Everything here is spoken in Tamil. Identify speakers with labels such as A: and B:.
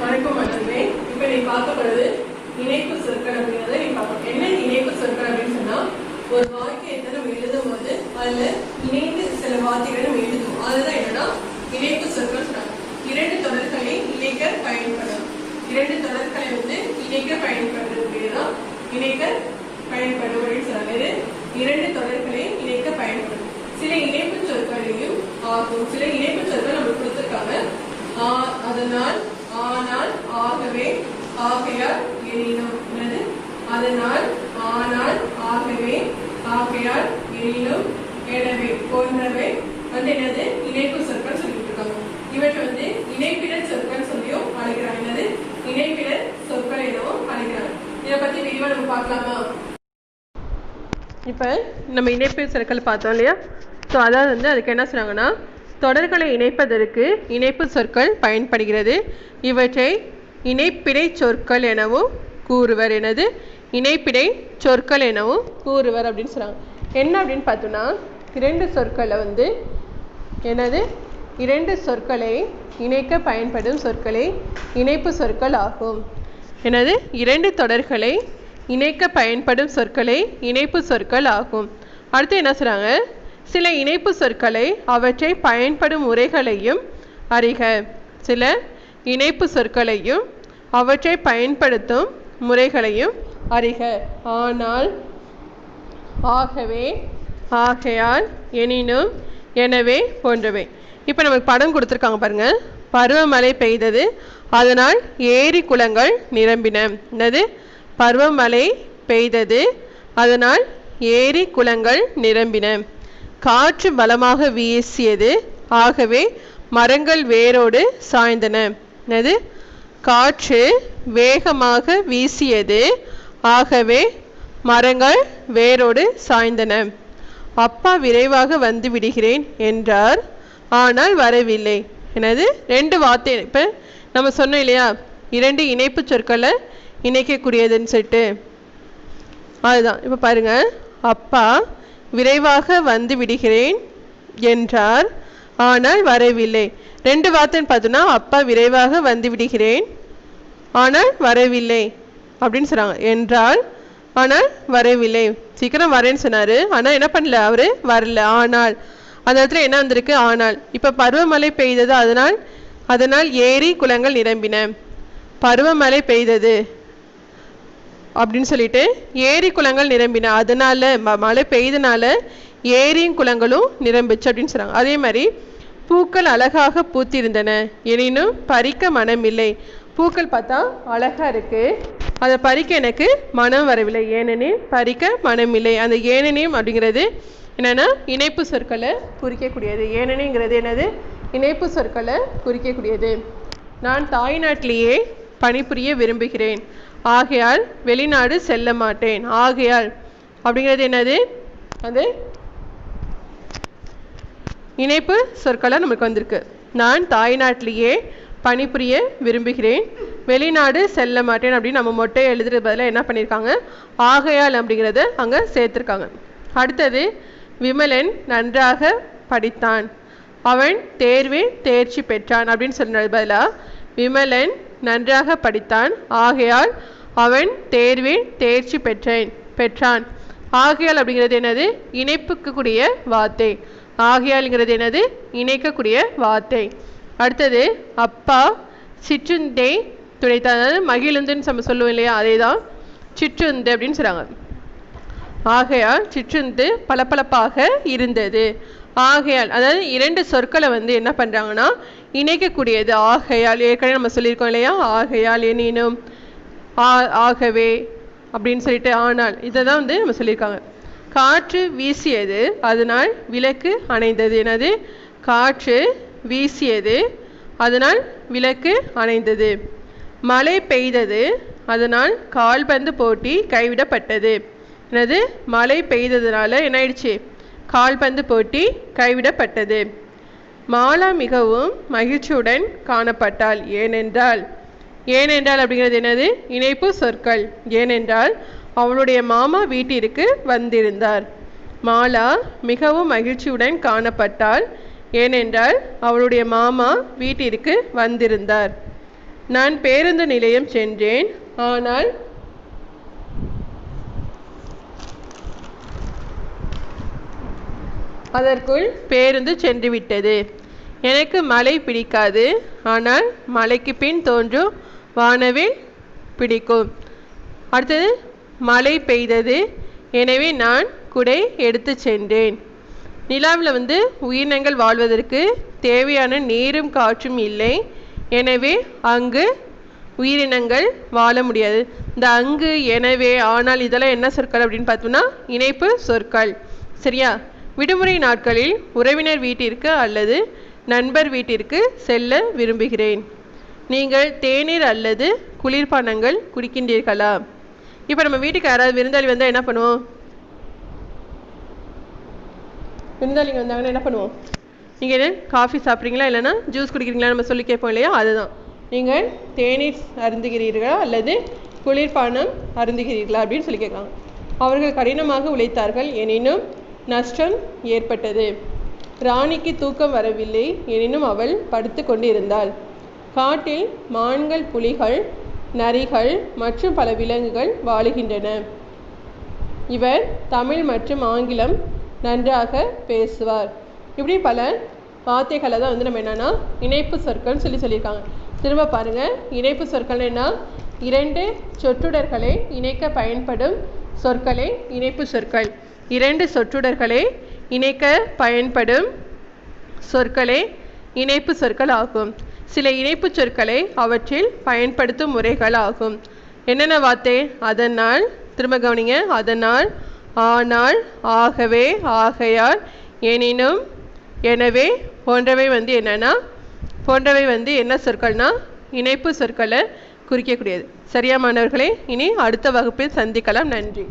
A: வணக்கம் மட்டுமே. இப்ப நீ பார்க்கப்படுது இணைப்பு சொற்கள் அப்படிங்கிறத நீ பார்க்கணும் என்ன இணைப்பு சொற்கள் அப்படின்னு சொன்னா ஒரு வாக்கியத்தை நம்ம எழுதும் போது அதுல இணைந்து சில வார்த்தைகளை நம்ம எழுதுவோம். அதுதான் என்னன்னா இணைப்பு சொற்கள் சொன்னாங்க. இரண்டு தொடர்களை இணைக்க பயன்படும். இரண்டு தொடர்களை வந்து இணைக்க பயன்படுறதுதான் இணைக்க பயன்படும் அப்படின்னு சொல்றாங்க இரண்டு தொடர்களை இணைக்க பயன்படும். சில இணைப்பு சொற்களையும் ஆகும். சில இணைப்பு சொற்கள் நம்ம கொடுத்திருக்காங்க. அதனால் ஆனால் ஆகவே ஆகையால் எனினும் என்னது? அதனால் ஆனால் ஆகவே ஆகையால் எனினும் எனவே போன்றவை வந்து என்னது? இணைப்பு சொற்கள் சொல்லிட்டு இருக்காங்க இவற்றை வந்து இணைப்பிடர் சொற்கள் சொல்லியும் அழைக்கிறாங்க. என்னது? இணைப்பிடர் சொற்கள் எனவும் அழைக்கிறாங்க. இதை பத்தி விரிவா நம்ம பார்க்கலாமா? இப்போ நம்ம இணைப்பு சொற்கள் பார்த்தோம் இல்லையா? ஸோ அதாவது வந்து அதுக்கு என்ன சொல்றாங்கன்னா தொடர்களை இணைப்பதற்கு இணைப்பு சொற்கள் பயன்படுகிறது. இவற்றை இணைப்பிடை சொற்கள் எனவும் கூறுவர். எனது இணைப்பிடை சொற்கள் எனவும் கூறுவர் அப்படின்னு சொல்கிறாங்க என்ன அப்படின்னு பார்த்தோன்னா இரண்டு சொற்களை வந்து எனது இரண்டு சொற்களை இணைக்க பயன்படும் சொற்களே இணைப்பு சொற்கள் ஆகும். எனது இரண்டு தொடர்களை இணைக்க பயன்படும் சொற்களே இணைப்பு சொற்கள் ஆகும். அடுத்து என்ன சொல்கிறாங்க சில இணைப்பு சொற்களை அவற்றை பயன்படும் முறைகளையும் அறிக. சில இணைப்பு சொற்களையும் அவற்றை பயன்படுத்தும் முறைகளையும் அறிக. ஆனால் ஆகவே ஆகையால் எனினும் எனவே போன்றவை. இப்போ நமக்கு படம் கொடுத்துருக்காங்க பாருங்கள் பருவமழை பெய்தது. அதனால் ஏரி குளங்கள் நிரம்பின. என்னது? பருவமழை பெய்தது. அதனால் ஏரி குளங்கள் நிரம்பின. காற்று பலமாக வீசியது. ஆகவே மரங்கள் வேரோடு சாய்ந்தன. என்னது? காற்று வேகமாக வீசியது. ஆகவே மரங்கள் வேரோடு சாய்ந்தன. அப்பா விரைவாக வந்து விடுகிறேன் என்றார். ஆனால் வரவில்லை. எனது ரெண்டு வார்த்தை. இப்போ நம்ம சொன்னோம் இல்லையா? இரண்டு இணைப்பு சொற்களை இணைக்கக்கூடியதுன்னு சொல்லிட்டு. அதுதான். இப்போ பாருங்கள் அப்பா விரைவாக வந்து விடுகிறேன் என்றார். ஆனால் வரவில்லை. ரெண்டு வார்த்தைன்னு பார்த்தோன்னா அப்பா விரைவாக வந்து விடுகிறேன் ஆனால் வரவில்லை அப்படின்னு சொன்னாங்க. என்றால் ஆனால் வரவில்லை. சீக்கிரம் வரேன்னு சொன்னார். ஆனால் என்ன பண்ணல அவர்? வரல. ஆனால் அந்த இடத்துல என்ன வந்திருக்கு? ஆனால். இப்போ பருவமழை பெய்தது அதனால் அதனால் ஏரி குளங்கள் நிரம்பின. பருவமழை பெய்தது. அப்படின்னு சொல்லிட்டு ஏரி குளங்கள் நிரம்பின. அதனால ம- மழை பெய்தனால ஏரியும் குளங்களும் நிரம்பிச்சு அப்படின்னு சொன்னாங்க அதே மாதிரி பூக்கள் அழகாக பூத்திருந்தன. எனினும் பறிக்க மனம் இல்லை. பூக்கள் பார்த்தா அழகா இருக்கு. அதை பறிக்க எனக்கு மனம் வரவில்லை. ஏனெனில் பறிக்க மனம் இல்லை. அந்த ஏனெனையும் அப்படிங்கிறது என்னன்னா இணைப்பு சொற்களை குறிக்கக்கூடியது. ஏனெனிங்கிறது என்னது? இணைப்பு சொற்களை குறிக்கக்கூடியது. நான் தாய்நாட்டிலேயே பணிபுரிய விரும்புகிறேன். ஆகையால் வெளிநாடு செல்ல மாட்டேன். ஆகையால். அப்படிங்கிறது என்னது? அது இணைப்பு சொற்களாக நமக்கு வந்திருக்கு. நான் தாய்நாட்டிலேயே பணிபுரிய விரும்புகிறேன். வெளிநாடு செல்ல மாட்டேன் அப்படின்னு நம்ம மொட்டை எழுதுறது பதிலாக என்ன பண்ணியிருக்காங்க? ஆகையால் அப்படிங்கிறத அங்கே சேர்த்துருக்காங்க. அடுத்தது விமலன் நன்றாக படித்தான். அவன் தேர்வில் தேர்ச்சி பெற்றான் அப்படின்னு சொன்னது பதிலாக விமலன் நன்றாக படித்தான். ஆகையால் அவன் தேர்வில் தேர்ச்சி பெற்றேன் பெற்றான். ஆகையால் அப்படிங்கிறது என்னது? இணைப்புக்கக்கூடிய வார்த்தை. ஆகையால்ங்கிறது என்னது? இணைக்கக்கூடிய வார்த்தை. அடுத்தது அப்பா சிற்றுந்தை துடைத்தார். அதாவது மகிழுந்துன்னு நம்ம சொல்லுவோம் இல்லையா? அதே தான் சிற்றுந்து அப்படின்னு சொல்கிறாங்க ஆகையால் சிற்றுந்து பளபளப்பாக இருந்தது. ஆகையால் அதாவது இரண்டு சொற்களை வந்து என்ன பண்ணுறாங்கன்னா இணைக்கக்கூடியது. ஆகையால் ஏற்கனவே நம்ம சொல்லியிருக்கோம் இல்லையா? ஆகையால் எனினும் ஆ ஆகவே அப்படின்னு சொல்லிட்டு ஆனால் இதை தான் வந்து நம்ம சொல்லியிருக்காங்க. காற்று வீசியது அதனால் விளக்கு அணைந்தது. எனது காற்று வீசியது அதனால் விளக்கு அணைந்தது. மழை பெய்தது அதனால் கால்பந்து போட்டி கைவிடப்பட்டது. எனது மழை பெய்ததுனால என்ன ஆயிடுச்சு கால்பந்து போட்டி கைவிடப்பட்டது. மாலா மிகவும் மகிழ்ச்சியுடன் காணப்பட்டாள். ஏனென்றால் ஏனென்றால் அப்படிங்கிறது என்னது? இணைப்பு சொற்கள். ஏனென்றால் அவளுடைய மாமா வீட்டிற்கு வந்திருந்தார். மாலா மிகவும் மகிழ்ச்சியுடன் காணப்பட்டாள். ஏனென்றால் அவளுடைய மாமா வீட்டிற்கு வந்திருந்தார். நான் பேருந்து நிலையம் சென்றேன். ஆனால் அதற்குள் பேருந்து சென்றுவிட்டது. எனக்கு மழை பிடிக்காது ஆனால் மழைக்கு பின் தோன்றும் வானவில் பிடிக்கும். அடுத்தது மழை பெய்தது எனவே நான் குடை எடுத்து சென்றேன். நிலாவில் வந்து உயிரினங்கள் வாழ்வதற்கு தேவையான நீரும் காற்றும் இல்லை எனவே அங்கு உயிரினங்கள் வாழ முடியாது. இந்த அங்கு எனவே ஆனால் இதெல்லாம் என்ன சொற்கள் அப்படின்னு பார்த்தோம்னா இணைப்பு சொற்கள். சரியா? விடுமுறை நாட்களில் உறவினர் வீட்டிற்கு அல்லது நண்பர் வீட்டிற்கு செல்ல விரும்புகிறேன். நீங்கள் தேநீர் அல்லது குளிர்பானங்கள் குடிக்கின்றீர்களா? இப்போ நம்ம வீட்டுக்கு யாராவது விருந்தாளி வந்தால் என்ன பண்ணுவோம்? விருந்தாளிங்க வந்தாங்கன்னா என்ன பண்ணுவோம்? நீங்கள் என்ன காஃபி சாப்பிட்றீங்களா? இல்லைன்னா ஜூஸ் குடிக்கிறீங்களா? நம்ம சொல்லி கேட்போம் இல்லையா? அதுதான். நீங்கள் தேநீர் அருந்துகிறீர்களா? அல்லது குளிர்பானம் அருந்துகிறீர்களா? அப்படின்னு சொல்லி கேட்குறாங்க அவர்கள் கடினமாக உழைத்தார்கள். எனினும் நஷ்டம் ஏற்பட்டது. ராணிக்கு தூக்கம் வரவில்லை. எனினும் அவள் படுத்து கொண்டிருந்தாள். காட்டில் மான்கள் புலிகள் நரிகள் மற்றும் பல விலங்குகள் வாழுகின்றன. இவர் தமிழ் மற்றும் ஆங்கிலம் நன்றாக பேசுவார். இப்படி பல வார்த்தைகளை தான் வந்து நம்ம என்னென்னா இணைப்பு சொற்கள்னு சொல்லி சொல்லியிருக்காங்க. திரும்ப பாருங்கள் இணைப்பு சொற்கள் என்ன? இரண்டு சொற்றொடர்களை இணைக்க பயன்படும் சொற்களே இணைப்பு சொற்கள். இரண்டு சொற்றொடர்களை இணைக்க பயன்படும் சொற்களே இணைப்பு சொற்கள் ஆகும் சில இணைப்பு சொற்களை அவற்றில் பயன்படுத்தும் முறைகள் ஆகும் என்னென்ன வார்த்தை? அதனால் திரும்ப கவனிங்க. அதனால் ஆனால் ஆகவே ஆகையால் எனினும் எனவே போன்றவை வந்து என்னன்னா போன்றவை வந்து என்ன சொற்கள்னா இணைப்பு சொற்களை குறிக்கக்கூடியது. சரியா மாணவர்களே? இனி அடுத்த வகுப்பில் சந்திக்கலாம். நன்றி.